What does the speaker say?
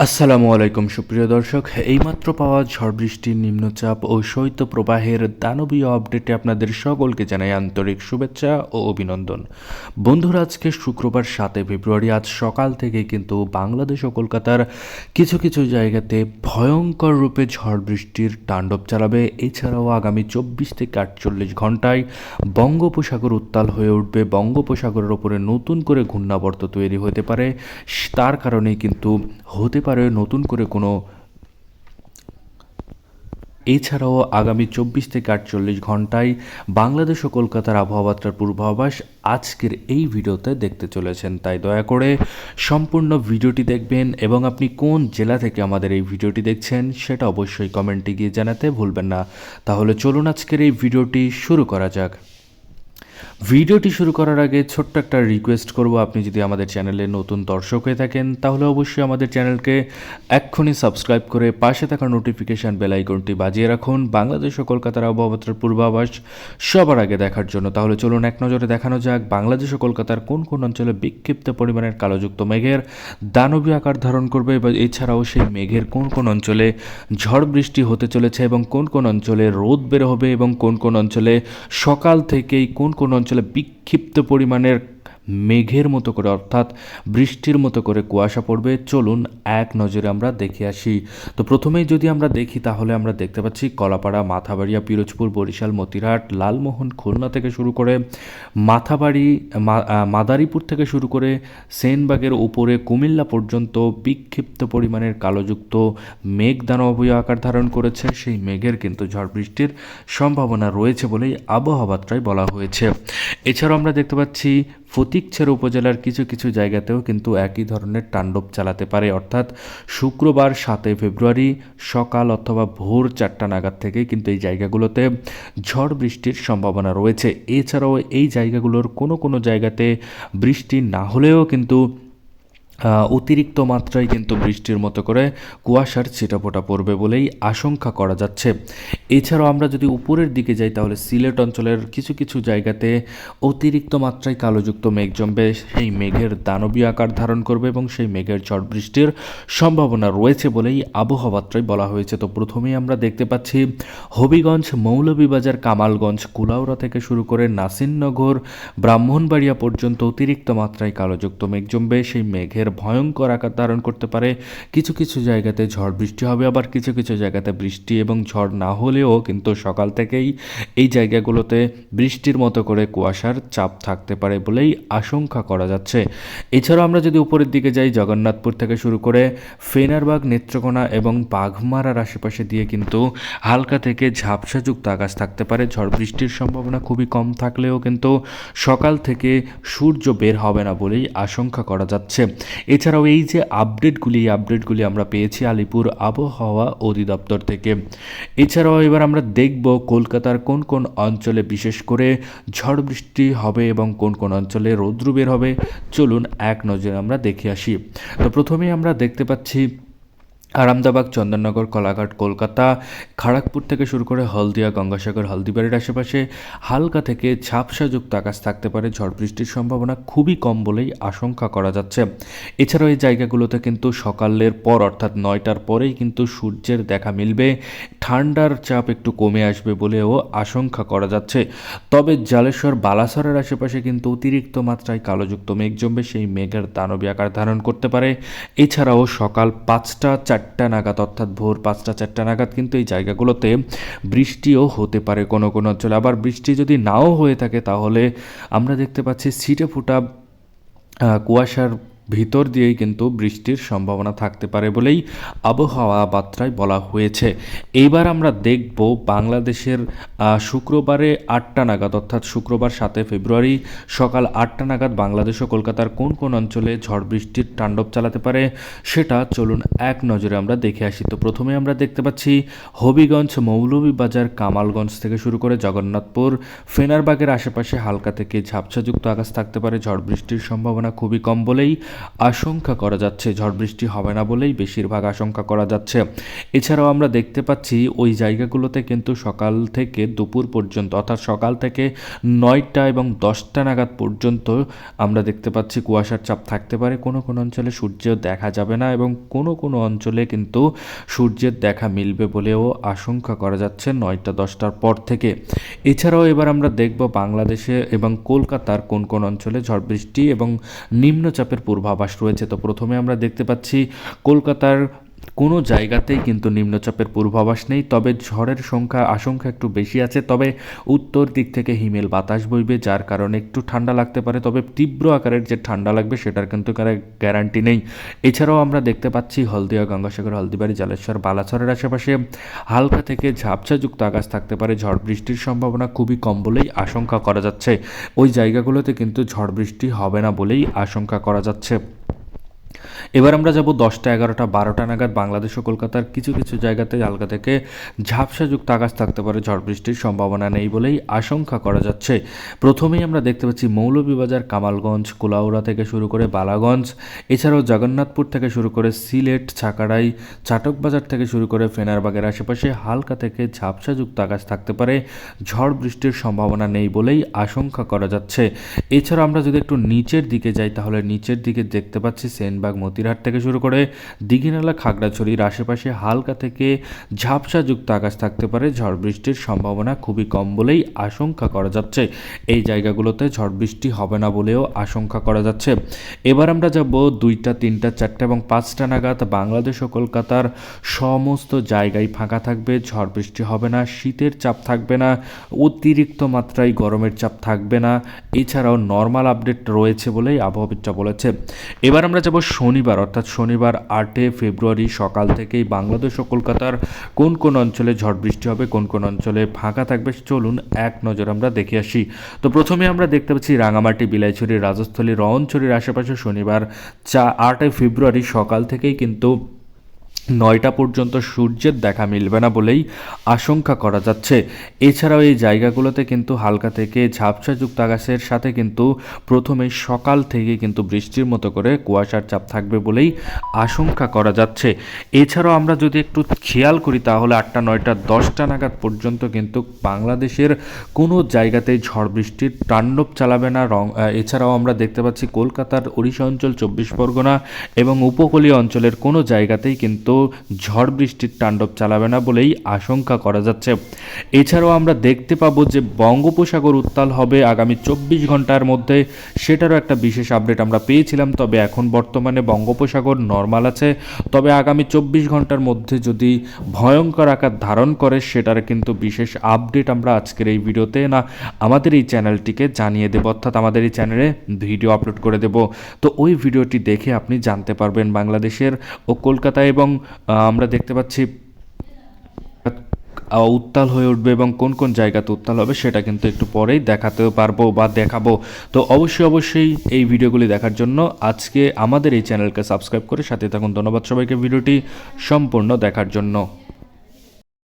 আসসালামু আলাইকুম, সুপ্রিয় দর্শক। এইমাত্র পাওয়া ঝড় বৃষ্টির নিম্নচাপ ও শৈত্য প্রবাহের দানবীয় আপডেটে আপনাদের সকলকে জানাই আন্তরিক শুভেচ্ছা ও অভিনন্দন। বন্ধুরা, আজকে শুক্রবার সাতে ফেব্রুয়ারি, আজ সকাল থেকে কিন্তু বাংলাদেশ ও কলকাতার কিছু কিছু জায়গাতে ভয়ঙ্কর রূপে ঝড় বৃষ্টির তাণ্ডব চালাবে। এছাড়াও আগামী চব্বিশ থেকে আটচল্লিশ ঘন্টায় বঙ্গোপসাগর উত্তাল হয়ে উঠবে। বঙ্গোপসাগরের ওপরে নতুন করে ঘূর্ণাবর্ত তৈরি হতে পারে। তার কারণেই কিন্তু হতে পারে নতুন করে কোনো এছাড়াও আগামী চব্বিশ থেকে আটচল্লিশ ঘন্টায় বাংলাদেশ ও কলকাতার আবহাওয়াটার পূর্বাভাস আজকের এই ভিডিওতে দেখতে চলেছেন। তাই দয়া করে সম্পূর্ণ ভিডিওটি দেখবেন এবং আপনি কোন জেলা থেকে আমাদের এই ভিডিওটি দেখছেন সেটা অবশ্যই কমেন্টে গিয়ে জানাতে ভুলবেন না। তাহলে চলুন আজকের এই ভিডিওটি শুরু করা যাক। ভিডিওটি শুরু করার আগে ছোট্ট একটা রিকোয়েস্ট করব। আপনি যদি আমাদের চ্যানেলে নতুন দর্শক হয়ে থাকেন, তাহলে অবশ্যই আমাদের চ্যানেলকে এক্ষুনি সাবস্ক্রাইব করে পাশে থাকা নোটিফিকেশান বেল আইকনটি বাজিয়ে রাখুন। বাংলাদেশ ও কলকাতার আবহাওয়ার পূর্বাভাস সবার আগে দেখার জন্য। তাহলে চলুন এক নজরে দেখানো যাক, বাংলাদেশ ও কলকাতার কোন কোন অঞ্চলে বিক্ষিপ্ত পরিমাণের কালোযুক্ত মেঘের দানবীয় আকার ধারণ করবে এবং এছাড়াও সেই মেঘের কোন কোন অঞ্চলে ঝড় বৃষ্টি হতে চলেছে এবং কোন কোন অঞ্চলে রোদ বের হবে এবং কোন কোন অঞ্চলে সকাল থেকেই কোন কোন অঞ্চলে বিক্ষিপ্ত পরিমাণের মেঘের মতো করে, অর্থাৎ বৃষ্টির মতো করে কুয়াশা পড়বে। চলুন এক নজরে আমরা দেখে আসি। তো প্রথমেই যদি আমরা দেখি, তাহলে আমরা দেখতে পাচ্ছি কলাপাড়া, মাথাবাড়িয়া, পিরোজপুর, বরিশাল, মতিরহাট, লালমোহন, খুলনা থেকে শুরু করে মাথাবাড়ি মাদারীপুর থেকে শুরু করে সেনবাগের উপরে কুমিল্লা পর্যন্ত বিক্ষিপ্ত পরিমাণের কালোযুক্ত মেঘ দানবীয় আকার ধারণ করেছে। সেই মেঘের কিন্তু ঝড় বৃষ্টির সম্ভাবনা রয়েছে বলেই আবহাওয়াত্রায় বলা হয়েছে। এছাড়াও আমরা দেখতে পাচ্ছি ফটিকছড়া উপজেলার কিছু কিছু জায়গাতেও কিন্তু একই ধরনের তাণ্ডব চালাতে পারে। অর্থাৎ শুক্রবার সাতই ফেব্রুয়ারি সকাল অথবা ভোর চারটা নাগাদ থেকে কিন্তু এই জায়গাগুলোতে ঝড় বৃষ্টির সম্ভাবনা রয়েছে। এছাড়াও এই জায়গাগুলোর কোনো কোনো জায়গাতে বৃষ্টি না হলেও কিন্তু অতিরিক্ত মাত্রায় কিন্তু বৃষ্টির মতো করে কুয়াশার ছিটাফোটা পড়বে বলেই আশঙ্কা করা যাচ্ছে। এছাড়াও আমরা যদি উপরের দিকে যাই, তাহলে সিলেট অঞ্চলের কিছু কিছু জায়গাতে অতিরিক্ত মাত্রায় কালোযুক্ত মেঘ জমবে। সেই মেঘের দানবীয় আকার ধারণ করবে এবং সেই মেঘের ঝড় বৃষ্টির সম্ভাবনা রয়েছে বলেই আবহাওয়াত্রায় বলা হয়েছে। তো প্রথমেই আমরা দেখতে পাচ্ছি, হবিগঞ্জ মৌলভীবাজার, কামালগঞ্জ, কুলাউড়া থেকে শুরু করে নাসিননগর ব্রাহ্মণবাড়িয়া পর্যন্ত অতিরিক্ত মাত্রায় কালোযুক্ত মেঘ জমবে। সেই মেঘের ভয়ঙ্কর আকার ধারণ করতে পারে। কিছু কিছু জায়গাতে ঝড় বৃষ্টি হবে, আবার কিছু কিছু জায়গাতে বৃষ্টি এবং ঝড় না হলেও কিন্তু সকাল থেকেই এই জায়গাগুলোতে বৃষ্টির মতো করে কুয়াশার চাপ থাকতে পারে বলেই আশঙ্কা করা যাচ্ছে। এছাড়াও আমরা যদি উপরের দিকে যাই, জগন্নাথপুর থেকে শুরু করে ফেনারবাগ, নেত্রকোনা এবং বাঘমারার আশেপাশে দিয়ে কিন্তু হালকা থেকে ঝাপসাযুক্ত আকাশ থাকতে পারে। ঝড় বৃষ্টির সম্ভাবনা খুবই কম থাকলেও কিন্তু সকাল থেকে সূর্য বের হবে না বলেই আশঙ্কা করা যাচ্ছে। এছাড়াও এই যে আপডেটগুলি এই আপডেটগুলি আমরা পেয়েছি আলিপুর আবহাওয়া অধিদপ্তর থেকে। এছাড়াও এবার আমরা দেখব কলকাতার কোন কোন অঞ্চলে বিশেষ করে ঝড় বৃষ্টি হবে এবং কোন কোন অঞ্চলে রৌদ্র বের হবে। চলুন এক নজরে আমরা দেখে আসি। তো প্রথমেই আমরা দেখতে পাচ্ছি আরামদাবাগ চন্দননগর, কলাঘাট, কলকাতা খড়গপুর থেকে শুরু করে হলদিয়া, গঙ্গাসাগর, হলদিবাড়ির আশেপাশে হালকা থেকে ঝাপসাযুক্ত আকাশ থাকতে পারে। ঝড় বৃষ্টির সম্ভাবনা খুবই কম বলেই আশঙ্কা করা যাচ্ছে। এছাড়াও এই জায়গাগুলোতে কিন্তু সকালের পর, অর্থাৎ নয়টার পরেই কিন্তু সূর্যের দেখা মিলবে। ঠান্ডার চাপ একটু কমে আসবে বলেও আশঙ্কা করা যাচ্ছে। তবে জালেশ্বর, বালাসরের আশেপাশে কিন্তু অতিরিক্ত মাত্রায় কালোযুক্ত মেঘ জমবে। সেই মেঘের দানবী আকার ধারণ করতে পারে। এছাড়াও সকাল পাঁচটা চারটা নাগাদ, অর্থাৎ ভোর পাঁচটা, চারটা নাগাদ কিন্তু এই জায়গাগুলোতে বৃষ্টিও হতে পারে কোনো কোনো অঞ্চলে। আবার বৃষ্টি যদি নাও হয়ে থাকে তাহলে আমরা দেখতে পাচ্ছি ছিটে ফুটা কুয়াশার ভিতর দিয়েই কিন্তু বৃষ্টির সম্ভাবনা থাকতে পারে বলেই আবহাওয়া বার্তায় বলা হয়েছে। এইবার আমরা দেখব বাংলাদেশের শুক্রবারে আটটা নাগাদ, অর্থাৎ শুক্রবার সাতে ফেব্রুয়ারি সকাল আটটা নাগাদ বাংলাদেশ ও কলকাতার কোন কোন অঞ্চলে ঝড় বৃষ্টির তাণ্ডব চালাতে পারে সেটা চলুন এক নজরে আমরা দেখে আসি। তো প্রথমে আমরা দেখতে পাচ্ছি হবিগঞ্জ মৌলভীবাজার কামালগঞ্জ থেকে শুরু করে জগন্নাথপুর, ফেনারবাগের আশেপাশে হালকা থেকে ঝাপসাযুক্ত আকাশ থাকতে পারে। ঝড় বৃষ্টির সম্ভাবনা খুবই কম বলেই আশঙ্কা করা যাচ্ছে। ঝড় বৃষ্টি হবে না বলেই বেশিরভাগ আশঙ্কা করা যাচ্ছে। এছাড়াও আমরা দেখতে পাচ্ছি, ওই জায়গাগুলোতে কিন্তু সকাল থেকে দুপুর পর্যন্ত, অর্থাৎ সকাল থেকে নয়টা এবং দশটা নাগাদ পর্যন্ত আমরা দেখতে পাচ্ছি কুয়াশার চাপ থাকতে পারে। কোনো কোনো অঞ্চলে সূর্য দেখা যাবে না এবং কোনো কোনো অঞ্চলে কিন্তু সূর্যের দেখা মিলবে বলেও আশঙ্কা করা যাচ্ছে নয়টা, দশটার পর থেকে। এছাড়াও এবার আমরা দেখব বাংলাদেশে এবং কলকাতার কোন কোন অঞ্চলে ঝড় বৃষ্টি এবং নিম্নচাপের পূর্বাভাস রয়েছে। তো প্রথমে আমরা দেখতে পাচ্ছি কলকাতার কোনো জায়গাতেই কিন্তু নিম্নচাপের পূর্বাভাস নেই, তবে ঝড়ের সংখ্যা আশঙ্কা একটু বেশি আছে। তবে উত্তর দিক থেকে হিমেল বাতাস বইবে, যার কারণে একটু ঠান্ডা লাগতে পারে। তবে তীব্র আকারের যে ঠান্ডা লাগবে, সেটার কিন্তু গ্যারান্টি নেই। এছাড়াও আমরা দেখতে পাচ্ছি হলদিয়া, গঙ্গাসাগর, হলদিবাড়ি, জালেশ্বর বালাচরের আশেপাশে হালকা থেকে ঝাপসাযুক্ত আকাশ থাকতে পারে। ঝড় বৃষ্টির সম্ভাবনা খুবই কম বলেই আশঙ্কা করা যাচ্ছে। ওই জায়গাগুলোতে কিন্তু ঝড় বৃষ্টি হবে না বলেই আশঙ্কা করা যাচ্ছে। এবার আমরা যাব দশটা, এগারোটা, বারোটা নাগাদ বাংলাদেশ ও কলকাতার কিছু কিছু জায়গাতে হালকা থেকে ঝাপসাযুক্ত আকাশ থাকতে পারে। ঝড় বৃষ্টির সম্ভাবনা নেই বলেই আশঙ্কা করা যাচ্ছে। প্রথমেই আমরা দেখতে পাচ্ছি মৌলভীবাজার, কামালগঞ্জ, কুলাউড়া থেকে শুরু করে বালাগঞ্জ, এছাড়াও জগন্নাথপুর থেকে শুরু করে সিলেট, ছাকাড়াই, চাটকবাজার থেকে শুরু করে ফেনারবাগের আশেপাশে হালকা থেকে ঝাপসাযুক্ত আকাশ থাকতে পারে। ঝড় বৃষ্টির সম্ভাবনা নেই বলেই আশঙ্কা করা যাচ্ছে। এছাড়া আমরা যদি একটু নিচের দিকে যাই, তাহলে নিচের দিকে দেখতে পাচ্ছি সেনবাগ মতিরহাট থেকে শুরু করে দিঘিনালা, খাগড়াছড়ির আশেপাশে হালকা থেকে ঝাপসাযুক্ত আকাশ থাকতে পারে। ঝড় বৃষ্টির সম্ভাবনা খুবই কম বলেই আশঙ্কা করা যাচ্ছে। এই জায়গাগুলোতে ঝড় বৃষ্টি হবে না বলেও আশঙ্কা করা যাচ্ছে। এবার আমরা যাব দুইটা, তিনটা, চারটা এবং পাঁচটা নাগাদ বাংলাদেশ ও কলকাতার সমস্ত জায়গায় ফাঁকা থাকবে। ঝড় বৃষ্টি হবে না, শীতের চাপ থাকবে না, অতিরিক্ত মাত্রায় গরমের চাপ থাকবে না। এছাড়াও নর্মাল আপডেট রয়েছে বলেই আবহাওয়াবিদরা বলেছে। এবার আমরা যাব শনিবার। অর্থাৎ শনিবার আটে ফেব্রুয়ারি সকাল থেকেই বাংলাদেশ ও কলকাতার কোন কোন অঞ্চলে ঝড় বৃষ্টি হবে, কোন কোন অঞ্চলে ফাঁকা থাকবে, চলুন এক নজর আমরা দেখে আসি। তো প্রথমে আমরা দেখতে পাচ্ছি রাঙামাটি, বিলাইছড়ি, রাজস্থলী, রওনছড়ির আশেপাশে শনিবার চা আটে ফেব্রুয়ারি সকাল থেকেই কিন্তু নয়টা পর্যন্ত সূর্যের দেখা মিলবে না বলেই আশঙ্কা করা যাচ্ছে। এছাড়াও এই জায়গাগুলোতে কিন্তু হালকা থেকে ঝাপসাযুক্ত আকাশের সাথে কিন্তু প্রথমে সকাল থেকে কিন্তু বৃষ্টির মতো করে কুয়াশার চাপ থাকবে বলেই আশঙ্কা করা যাচ্ছে। এছাড়াও আমরা যদি একটু খেয়াল করি তাহলে আটটা, নয়টা, দশটা নাগাদ পর্যন্ত কিন্তু বাংলাদেশের কোনো জায়গাতেই ঝড় বৃষ্টির তাণ্ডব চালাবে না। রং এছাড়াও আমরা দেখতে পাচ্ছি কলকাতার ওড়িশা অঞ্চল, চব্বিশ পরগনা এবং উপকূলীয় অঞ্চলের কোনো জায়গাতেই কিন্তু ঝড় বৃষ্টির তাণ্ডব চালাবে না বলেই আশঙ্কা করা যাচ্ছে। এছাড়াও আমরা দেখতে পাবো যে বঙ্গোপসাগর উত্তাল হবে আগামী চব্বিশ ঘণ্টার মধ্যে। সেটারও একটা বিশেষ আপডেট আমরা পেয়েছিলাম, তবে এখন বর্তমানে বঙ্গোপসাগর নর্মাল আছে। তবে আগামী চব্বিশ ঘণ্টার মধ্যে যদি ভয়ঙ্কর আকার ধারণ করে, সেটার কিন্তু বিশেষ আপডেট আমরা আজকের এই ভিডিওতে না, আমাদের এই চ্যানেলটিকে জানিয়ে দেবো। অর্থাৎ আমাদের এই চ্যানেলে ভিডিও আপলোড করে দেব। তো ওই ভিডিওটি দেখে আপনি জানতে পারবেন বাংলাদেশের ও কলকাতা এবং আমরা দেখতে পাচ্ছি উত্তাল হয়ে উঠবে এবং কোন কোন জায়গাতে উত্তাল হবে সেটা কিন্তু একটু পরেই দেখাতেও পারব বা দেখাবো। তো অবশ্যই অবশ্যই এই ভিডিওগুলি দেখার জন্য আজকে আমাদের এই চ্যানেলকে সাবস্ক্রাইব করে সাথে থাকুন। ধন্যবাদ সবাইকে ভিডিওটি সম্পূর্ণ দেখার জন্য।